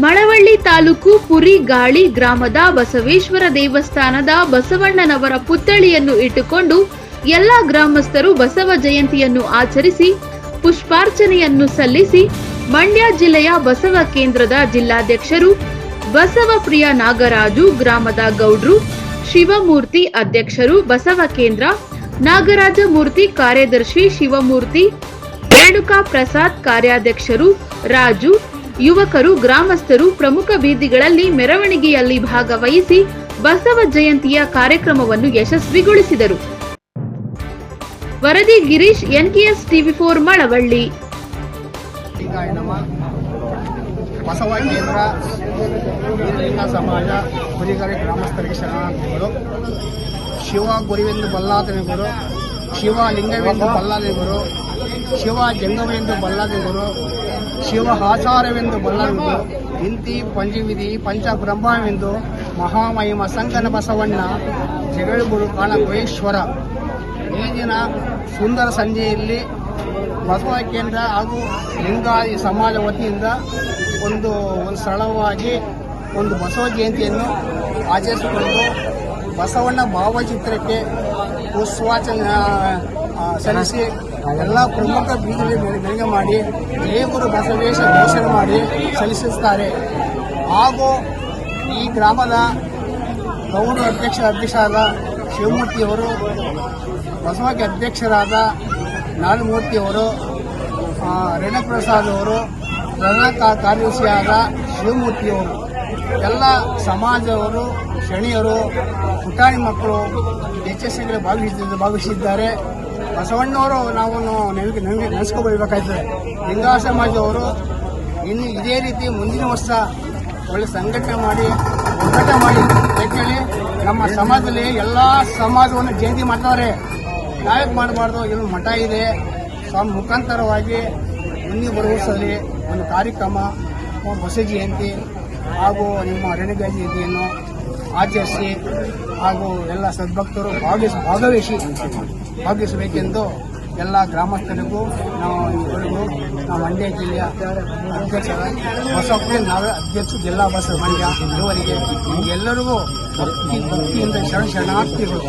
ಮಳವಳ್ಳಿ ತಾಲೂಕು ಪುರಿ ಗಾಳಿ ಗ್ರಾಮದ ಬಸವೇಶ್ವರ ದೇವಸ್ಥಾನದ ಬಸವಣ್ಣನವರ ಪುತ್ಥಳಿಯನ್ನು ಇಟ್ಟುಕೊಂಡು ಎಲ್ಲ ಗ್ರಾಮಸ್ಥರು ಬಸವ ಜಯಂತಿಯನ್ನು ಆಚರಿಸಿ, ಪುಷ್ಪಾರ್ಚನೆಯನ್ನು ಸಲ್ಲಿಸಿ ಮಂಡ್ಯ ಜಿಲ್ಲೆಯ ಬಸವ ಕೇಂದ್ರದ ಜಿಲ್ಲಾಧ್ಯಕ್ಷರು ಬಸವಪ್ರಿಯ ನಾಗರಾಜು, ಗ್ರಾಮದ ಗೌಡ್ರು, ಶಿವಮೂರ್ತಿ ಅಧ್ಯಕ್ಷರು, ಬಸವ ಕೇಂದ್ರ, ನಾಗರಾಜ ಮೂರ್ತಿ ಕಾರ್ಯದರ್ಶಿ ಶಿವಮೂರ್ತಿ, ರೇಣುಕಾ ಪ್ರಸಾದ್ ಕಾರ್ಯಾಧ್ಯಕ್ಷರು, ರಾಜು ಯುವಕರು, ಗ್ರಾಮಸ್ಥರು ಪ್ರಮುಖ ಬೀದಿಗಳಲ್ಲಿ ಮೆರವಣಿಗೆಯಲ್ಲಿ ಭಾಗವಹಿಸಿ ಬಸವ ಜಯಂತಿಯ ಕಾರ್ಯಕ್ರಮವನ್ನು ಯಶಸ್ವಿಗೊಳಿಸಿದರು. ವರದಿ Girish, NKS TV four Malavalli. Basava ಕೇಂದ್ರ ಸಮಾಜ ಗ್ರಾಮಸ್ಥರಿಗೆ ಶರಣಾರ್ಥಿಗಳು, ಶಿವ ಗುರುವೆಂದು ಬಲ್ಲಾತನೆಗುರು ಶಿವ ಲಿಂಗವೆಂದು ಬಲ್ಲಾದೆಗುರು ಶಿವ ಜಂಗವೆಂದು ಬಲ್ಲಾದೆಗುರು ಶಿವ ಆಚಾರವೆಂದು ಬಲ್ಲವೆಂದು ಇಂತಿ ಪಂಚವಿಧಿ ಪಂಚಬ್ರಹ್ಮವೆಂದು ಮಹಾಮಹಿಮ ಸಂಕನ ಬಸವಣ್ಣ ಜಗಳಗುರು ಈ ದಿನ ಸುಂದರ ಸಂಜೆಯಲ್ಲಿ ಬಸವ ಕೇಂದ್ರ ಹಾಗೂ ಲಿಂಗಾದಿ ಸಮಾಜ ವತಿಯಿಂದ ಒಂದು ಒಂದು ಸ್ಥಳವಾಗಿ ಒಂದು ಬಸವ ಜಯಂತಿಯನ್ನು ಆಚರಿಸಿಕೊಂಡು ಬಸವಣ್ಣ ಭಾವಚಿತ್ರಕ್ಕೆ ಆ, ಸಲ್ಲಿಸಿ ಎಲ್ಲ ಪ್ರಮುಖ ಬೀದಿಯಲ್ಲಿ ಬೆಳಗ್ಗೆ ಮಾಡಿ, ದೇವರು ಬಸವೇಶ ಘೋಷಣೆ ಮಾಡಿ ಸಲ್ಲಿಸುತ್ತಾರೆ. ಹಾಗೂ ಈ ಗ್ರಾಮದ ಗೌಡ ಅಧ್ಯಕ್ಷ ಅಧ್ಯಕ್ಷರಾದ ಶಿವಮೂರ್ತಿಯವರು, ಬಸವಕ್ಕೆ ಅಧ್ಯಕ್ಷರಾದ ನಾಗಮೂರ್ತಿಯವರು ರೇಣುಪ್ರಸಾದ್ ಅವರು ಪ್ರಧಾನ ಕಾರ್ಯದರ್ಶಿಯಾದ ಶಿವಮೂರ್ತಿಯವರು, ಎಲ್ಲ ಸಮಾಜದವರು ಶಣಿಯರು ಪುಟಾಣಿ ಮಕ್ಕಳು, ಎಚ್ ಎಸ್ ಭಾಗವಹಿಸಿದ್ದಾರೆ. ಬಸವಣ್ಣವರು ನಾವು ನಿಮಗೆ ನಮಗೆ ನೆನೆಸ್ಕೊಳ್ಬೇಕಾಯ್ತದೆ ಲಿಂಗಾ ಸಮಾಜದವರು ಇನ್ನು ಇದೇ ರೀತಿ ಮುಂದಿನ ವರ್ಷ ಒಳ್ಳೆ ಸಂಘಟನೆ ಮಾಡಿ ಒಗ್ಗಟ್ಟ ಮಾಡಿ. ಅಂತೇಳಿ ನಮ್ಮ ಸಮಾಜದಲ್ಲಿ ಎಲ್ಲ ಸಮಾಜವನ್ನು ಜಯಂತಿ ಮಾಡ್ತಾರೆ ನಾಯಕ್ ಮಾಡಬಾರ್ದು ಇಲ್ಲಿ ಮಠ ಇದೆ. ಸ್ವಾಮಿ ಮುಖಾಂತರವಾಗಿ ಮುಂದಿನ ಬರುವ ವರ್ಷದಲ್ಲಿ ಒಂದು ಕಾರ್ಯಕ್ರಮ ಬಸ ಜಯಂತಿ. ಹಾಗೂ ನಿಮ್ಮ ಅರಣ್ಯಗಾಜಿ ಜಯಂತಿಯನ್ನು ಆಚರಿಸಿ ಹಾಗೂ ಎಲ್ಲ ಸದ್ಭಕ್ತರು ಭಾಗವಹಿಸಿ ಭಾಗವಹಿಸಿ ಭಾಗವಹಿಸಬೇಕೆಂದು ಎಲ್ಲ ಗ್ರಾಮಸ್ಥರಿಗೂ ನಾವು ಇವರಿಗೂ ನಾವು ಮಂಡ್ಯ ಜಿಲ್ಲೆಯ ಅಧ್ಯಕ್ಷರ ಬಸಪ್ಪ ನಾವೇ ಅಧ್ಯಕ್ಷ ಜಿಲ್ಲಾ ಬಸ್ ಮಂಡ್ಯ ಇವರಿಗೆ ಎಲ್ಲರಿಗೂ ಭಕ್ತಿ ಭಕ್ತಿಯಿಂದ ಶರಣ ಶರಣಾರ್ಥಿಗಳು.